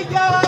Oh God!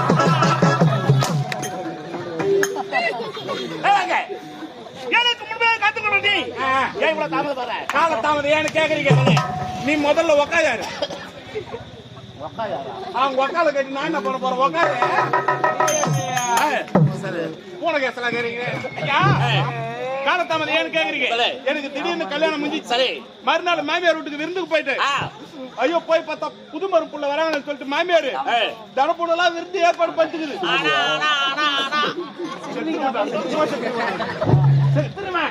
ஏன் இவ்வளவு தாமதப்படுற கால தாமதம் ஏன்னு கேக்குறீங்க நீ முதல்ல உக்காயாரு. அவங்க உக்கால கட்டி நான் என்ன பண்ண போறேன்? உக்காரு. பூனை கேசலாம் கேக்குறீங்க. ஐயா கால தாமதம் ஏன்னு கேக்குறீங்க. எனக்கு திடீர்னு கல்யாணம் முடிஞ்சிச்சு. சரி. மறுநாள் மாமியார் வீட்டுக்கு விருந்துக்கு போயிட்டு. ஐயோ போய் பார்த்தா புது மருப்புள்ள வராங்கன்னு சொல்லிட்டு மாமியார் ஏய். தனப்புடெல்லாம் விருந்து ஏற்பாடு பண்ணிட்டுக்குது. சரி, திரும்ப.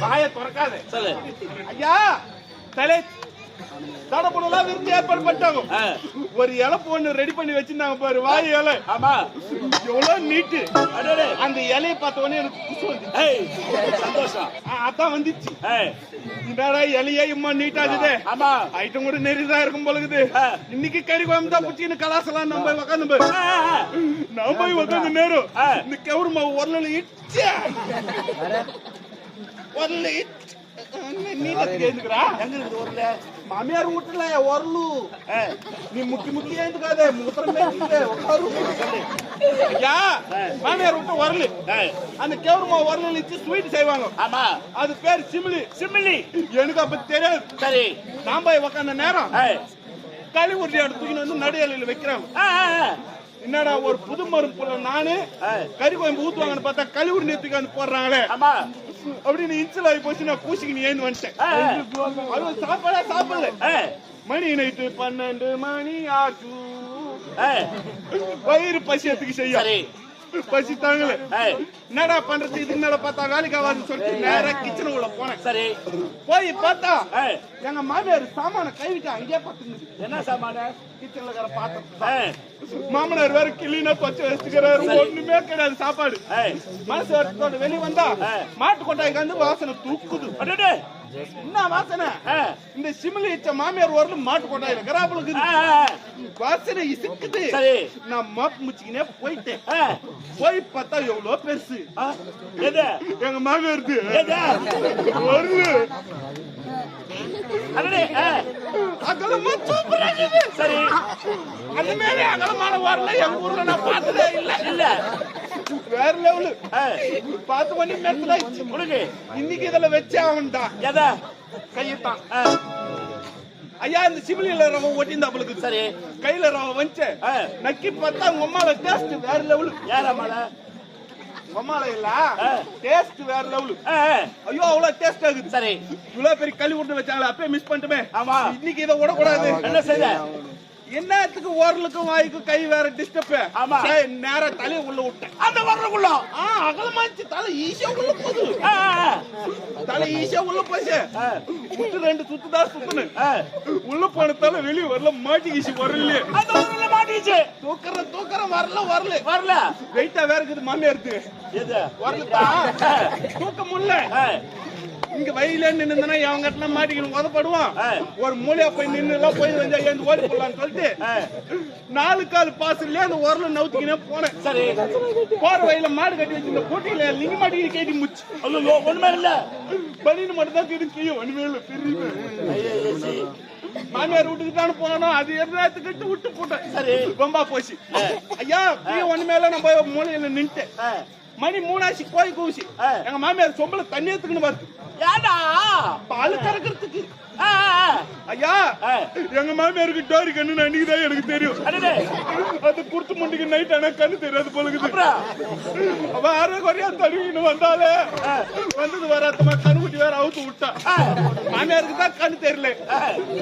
வாயை திறக்காத. ஐயா தலை தடப்படலாம் விருந்து ஏற்பாடு பண்ணிட்டாங்க ஆ, ஒரு இலப்பு ஒண்ணு ரெடி பண்ணி வச்சிருந்தாங்க பாரு வாய் இலை. ஆமா. எவ்வளவு நீட்டு. அடடே. அந்த இலையை பார்த்த உடனே எனக்கு குசு வந்து ஏய், சந்தோஷம். அதான் வந்துச்சு. என்னடா இலையே இம்மா நீட்டா இருக்குது ஆமா. ஐட்டம் கூட நெறிதான் இருக்கும் போலுக்குது ஆ. இன்னைக்கு கறி குழம்பு தான் கலாசலாம் நம்ம உக்காந்து போய் உக்காந்து நேரம். இந்த கவுரு மாவு உரல இச்சா உரல நீட்டத்துக்கு எழுந்துக்கிறா எங்க இருக்குது ஊர்ல மாமியார் வீட்டுல உரலு ஆ, நீ முக்கி முக்கி எழுந்துக்காத மூத்திரம் உட்காரு. ஐயா மாமியார் விட்டு ஏய், அந்த கேவுரு மாவு உரல வச்சு ஸ்வீட் செய்வாங்க. ஆமா. அது பேர் சிமிலி. சிமிலி. எனக்கு அப்ப தெரியாது. சரி. நான் போய் உக்காந்த நேரம் களி உருட்டி எடுத்துக்கின்னு வந்து நடு இலையில வைக்கிறாங்க. என்னடா ஒரு புது மருப்புல நானு கறி குழம்பு ஊத்துவாங்கன்னு பார்த்தா உருண்டி எடுத்துக்கு வந்து போடுறாங்களே. அப்படின்னு இன்சல் ஆகி போச்சு நான் கூசிக்கு நீ ஏந்து வந்துட்டேன். அது சாப்பாடா சாப்பிடல மணி நைட்டு பன்னெண்டு மணி ஆச்சு. வயிறு பசி எடுத்துக்கு செய்ய சரி பசி தாங்கல ஏய், என்னடா பண்றது? இதுக்கு மேல பார்த்தா வேலைக்கு ஆகாதுன்னு சொல்லிட்டு நேரா கிச்சன் உள்ள போனேன். சரி. போய் பார்த்தா எங்க மாமியார் சாமான கைவிட்டு அங்கேயே பார்த்துருந்துச்சு என்ன சாமான? கிச்சன்ல இருக்கிற பாத்திரம். மாமனார் வேற கிளீனா பச்சை வச்சுக்கிறாரு. ஒண்ணுமே கிடையாது சாப்பாடு. மனசு வெளிய வந்தா. மாட்டு கொட்டாய்க்கு வந்து வாசனை தூக்குது. என்ன வாசனை? இந்த சிமிலி வச்ச மாமியார் வரல மாட்டு ஆ, ஆ, வாசனை இசுக்குது. நான் மாப்பு முச்சிக்கினே போயிட்டேன். போய் பார்த்தா எவ்வளவு பெருசு? எங்க அடடே, ஆ, அகலமா சூப்பரா சரி. அந்த மேலே அகலமான வரல எங்க ஊர்ல நான் பார்த்ததே இல்ல. இல்ல. வேற லெவலு பார்த்து பண்ணி மெத்தல உனக்கு இன்னைக்கு இதுல வச்சே அவன்டா எதா? கையத்தான் ஐயா இந்த சிமிலியில ரவ ஒட்டிந்தாப்புலுக்கு சரி. கையில ரவ ஆ, நக்கி பார்த்தா உங்க அம்மால டேஸ்ட் வேற லெவலு உங்க அம்மால இல்ல. ஆ. டேஸ்ட் வேற லெவலு ஐயோ அவ்வளவு டேஸ்ட் ஆகுது. சரி. இவ்வளவு பெரிய களி உருண்டு வச்சாங்களே அப்பயே மிஸ் பண்ணிட்டுமே. ஆமா. இன்னைக்கு இதை விடக்கூடாது. என்ன செய்த? என்னத்துக்கு ஓரலுக்கும் வாய்க்கும் கை வேற டிஸ்டர்ப் ஆமா. நேரா தலைய உள்ள விட்டேன். அந்த வரக்குள்ள ஆ அகலமாச்சு தலை ஈஸியா உள்ள போகுது. தலை ஈஸியா உள்ள போச்சு சுத்து ரெண்டு சுத்து தான் சுத்துனேன். ஆ. உள்ள போன தலை வெளிய வரல மாட்டிக்கிச்சு வரல அந்த வரக்குள்ள மாட்டிச்சு தூக்கற தூக்கறம் வரல வரல. வரல. வெயிட்டா வேற இருக்குது மாமியாருக்கு எது? வரல தூக்க முடியல. இங்க வயல நின்னுனா அவங்க கிட்ட மாட்டிக்கணும் உதப்படுவான். ஒரு மூலையா போய் நின்னு எல்லாம் போய் வந்து ஏந்து ஓடி போடலாம்னு சொல்லிட்டு நாலு கால் பாசல்ல அந்த உரல நவுத்திக்கினே போனேன். சரி. போற வயல மாடு கட்டி வச்சிருந்த போட்டியில லிங்க மாட்டிக்கு கேட்டி முச்சு ஐயோ ஒண்ணுமே இல்ல. பனின்னு மட்டும் தான் கிடு கீழே ஒண்ணுமே இல்ல பெரிய. மாமியார் வீட்டுக்கு தானே போனோம் அது எதிராத்துக்கிட்டு விட்டு போட்டேன். சரி. ரொம்ப போச்சு. ஐயா ஒண்ணுமே இல்ல நான் போய் மூலையில நின்ட்டேன். மணி மூணாச்சு கோய் கூசி. எங்க மாமியார் சொம்பல தண்ணி எடுத்துக்கின்னு வருது. ஏன்டா பால் கறக்கிறதுக்கு. ஐயா. எங்க மாமியாருக்கு டோரி கண்ணு அன்னைக்கு தான் எனக்கு தெரியும். அது குடுத்து முண்டிக்கு நைட் ஆனா கண்ணு தெரியாது போலுக்குது? அவ அரை குறையா தடுவின்னு வந்தாலே வந்தது வராத்தமா கண்ணுக்குட்டி வேற அவுத்து விட்டா. மாமியாருக்கு தான் கண்ணு தெரியல.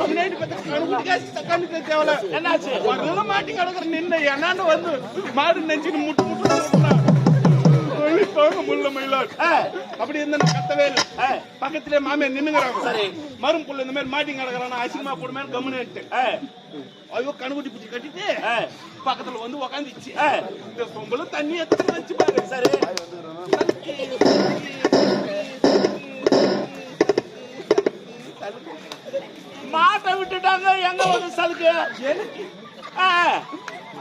முன்னாடி பார்த்தா கண்ணுக்குட்டி கண்ணு தெரிய தேவல. என்னாச்சு? மாட்டி கிடக்குற நின்று என்னாண்டு வந்து மாடு நெஞ்சுன்னு முட்டு முட்டு முடியல மயிலாடு ஆ, அப்படி இருந்தா கத்தவே இல்லை. பக்கத்திலே மாமியார் நின்னுங்கிறாங்க. சரி. மரும் புள்ள இந்த மாதிரி மாட்டி கிடக்குறான் அசிங்கமா போடுமே கம்முன்னு ஐயோ கண்ணுக்குட்டி பிடிச்சி கட்டிட்டு பக்கத்துல வந்து உக்காந்துச்சு. இந்த சொம்பல தண்ணி எடுத்து வச்சு பாரு. சரி. மாட்டை விட்டுட்டாங்க. எங்க வந்து சலுக்கு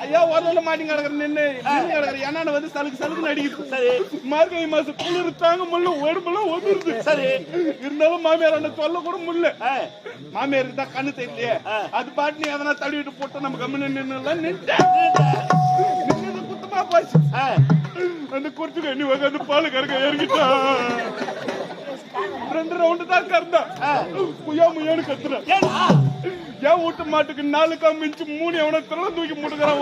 ஐயா உரல மாட்டி கிடக்குற நின்னு கிடக்குற என்னான வந்து சலுக்கு சலுக்கு நடிக்குது சரி. மார்கழி மாசம் குளிர் தாங்க முடியல உடம்புலாம் ஒதுருது. சரி. இருந்தாலும் மாமியார் அந்த சொல்ல கூட முடியல. மாமியாருக்கு தான் கண்ணு தெரியலையே. அது பாட்டு நீ எதனா தள்ளிவிட்டு போட்டு நம்ம கம்மி நின்று நின்ட்டேன் நின்னது குத்தமா போச்சு. அந்த குறிச்சு நீ உட்காந்து பால் கறக்க இறங்கிட்டா ரெண்டு ரவுண்டு தான் கறந்தா முயா முயான்னு கத்துறேன் ஏன் வீட்டு மாட்டுக்கு நாலு காமிச்சு மூணு எவனை திறல தூக்கி முட்டுக்கிறான்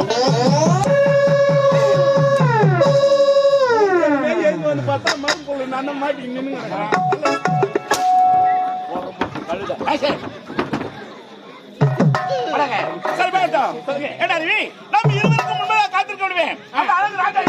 வந்து பார்த்தா மரம் போல நான் மாட்டி நின்னுங்க சரி. பேட்டா சரி, போகட்டும். ரவி, நம்ம இருவருக்கும் முன்பதாக காத்திருக்க விடுவேன். அந்த அழகு ராஜா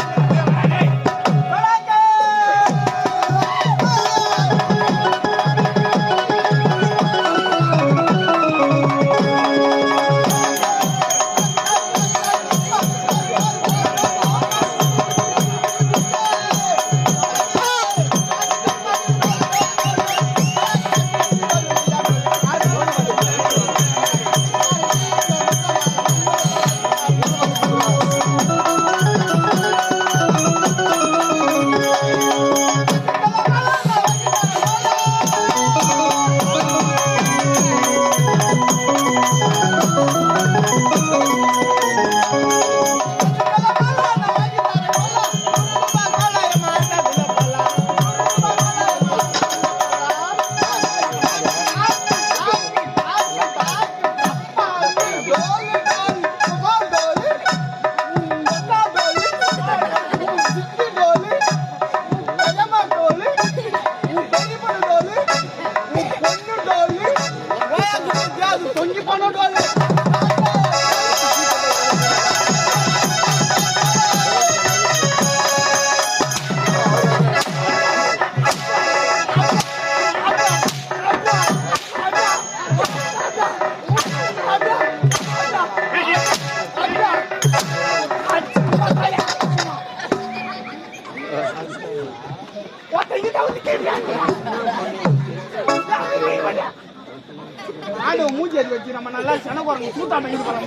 நல்லா சென குரங்கு சூட்டாம இது பண்ண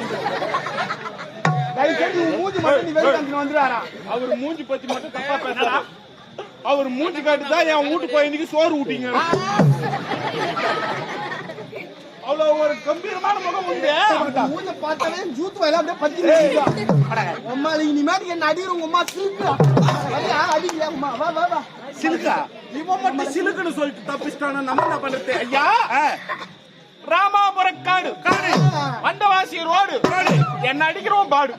மூஞ்சி மட்டும் நீ வெளியே வந்துடுறாரா அவர் மூஞ்சி பத்தி மட்டும் தப்பா பேசலாம் அவர் மூஞ்சி காட்டு தான் என் வீட்டு குழந்தைக்கு சோறு ஊட்டிங்க. அவ்வளவு ஒரு கம்பீரமான முகம் உண்டு. மூஞ்ச பார்த்தாலே ஜூத்து வயல அப்படியே பத்தி அம்மா இனிமேட்டு என்ன அடிக்கிற உங்க அம்மா சிரிக்கிறா அடிக்கல? அம்மா வா வா வா. சிலுக்கா? இவன் மட்டும் சிலுக்குன்னு சொல்லிட்டு தப்பிச்சிட்டானா நம்ம என்ன பண்றது? ஐயா? என்ன அடிக்கிறோம் பாடு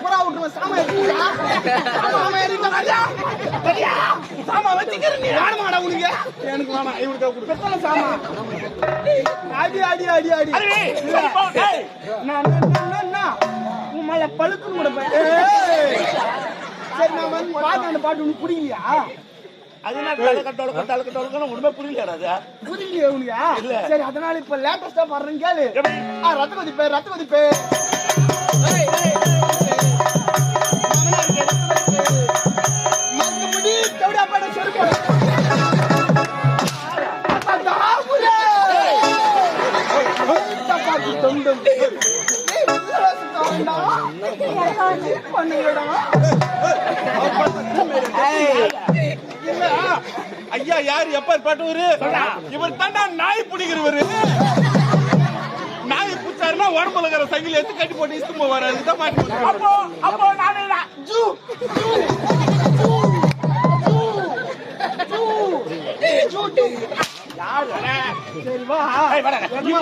புறா விட்டுருவேன் சாமா வச்சுக்கிறேன் நீ வேணுமாடா உனக்கு எனக்கு வேணாம் இவனுக்கு சாமா அடி அடி அடி அடி நான். உன் மேல பழுக்குன்னு கூட சரி நான் வந்து பாட்டு அந்த பாட்டு உனக்கு பிடிக்கலையா அது என்ன தலை கட்டோட தலை கட்டோட ஒண்ணுமே புரியலடா அது புரியலையே இல்ல. சரி அதனால இப்ப லேட்டஸ்டா பாடுறேன் கேளு? ஆ, ரத்த கொதிப்பே ரத்த கொதிப்பே கவுடா பண்ண செருப்பு அப்பா தாபுரே தப்பாக்கு தொண்டும் ஏய் உள்ள சுத்தாண்டா பண்ணுங்கடா இல்ல ஐயா யார்? எப்பேற்பட்டவரு இவர் தாண்டா நாய் பிடிக்கிறவரு. நாய் பிடிச்சாருன்னா உடம்புல இருக்கிற சங்கிலி எடுத்து கட்டி போட்டு இஸ்து போவாரு அதுதான் மாட்டி. அப்போ அப்போ நானே தான். ஜூ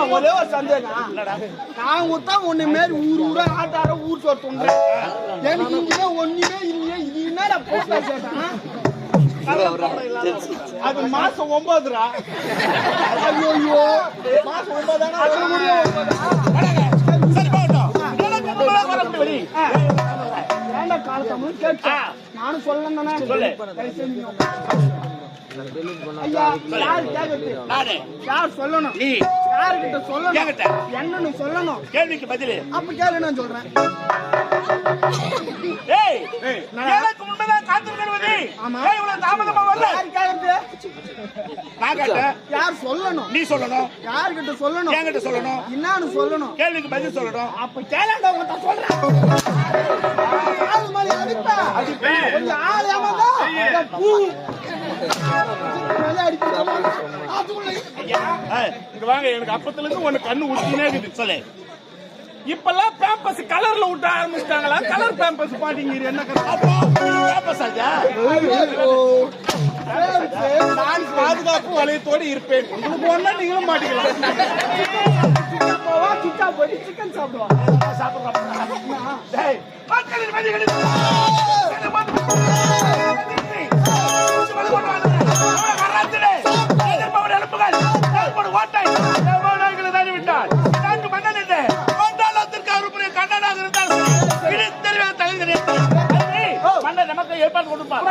ஒரே ஒரு சந்தேகம். நான் ஒருத்தா உன்னை மாரி ஊர் ஊரா ஆட்டார ஊர் துண்டுறேன் எனக்கு இங்கே ஒண்ணுமே இல்லையே இது என்னடா போஸ்டா கேட்டான் அது மாசம் ஒன்பதுரா? ஐயோ மாசம் ஒன்பதானா? சரி. நானும் சொல்லணும் தானே. சொல்லு. யார் கேக்குறது நானு யார் சொல்லணும் நீ யாருக்கிட்ட சொல்லணும் என்கிட்ட. என்னன்னு சொல்லணும் கேள்விக்கு பதில் அப்ப கேளு நான் சொல்றேன் ஏய் ஏய், எனக்கு முன்பதான் காத்திருக்கிறது ஆமா. ஏய், இவ்வளவு தாமதமா வரல யார் நான் கேட்டேன் யார் சொல்லணும் நீ சொல்லணும் யாருக்கிட்ட சொல்லணும் என்கிட்ட சொல்லணும் என்னன்னு சொல்லணும் கேள்விக்கு பதில் சொல்லணும் அப்ப கேளாண்டா உங்கள்கிட்ட சொல்றேன் இங்க வாங்க. எனக்கு அப்பத்துல இருந்து ஒண்ணு கண்ணு ஊட்டினே இருக்குது. சொல்லு. இப்பெல்லாம் பேம்பஸ் கலர்ல விட்ட ஆரம்பிச்சிட்டாங்களா? கலர் பேம்பஸ் பாட்டிங்க என்ன கதை? அப்போ வாபஸ் ஆச்சா? நான் பாதுகாப்பு வளையத்தோடு இருப்பேன். உங்களுக்கு ஒண்ணா நீங்களும் மாட்டிக்கலாம். கிட்டா போய் சிக்கன் சாப்பிடுவா. டேய் மக்களின் மதிகளில் மன்னர் நமக்கு ஏற்பாடு கொடுப்பார்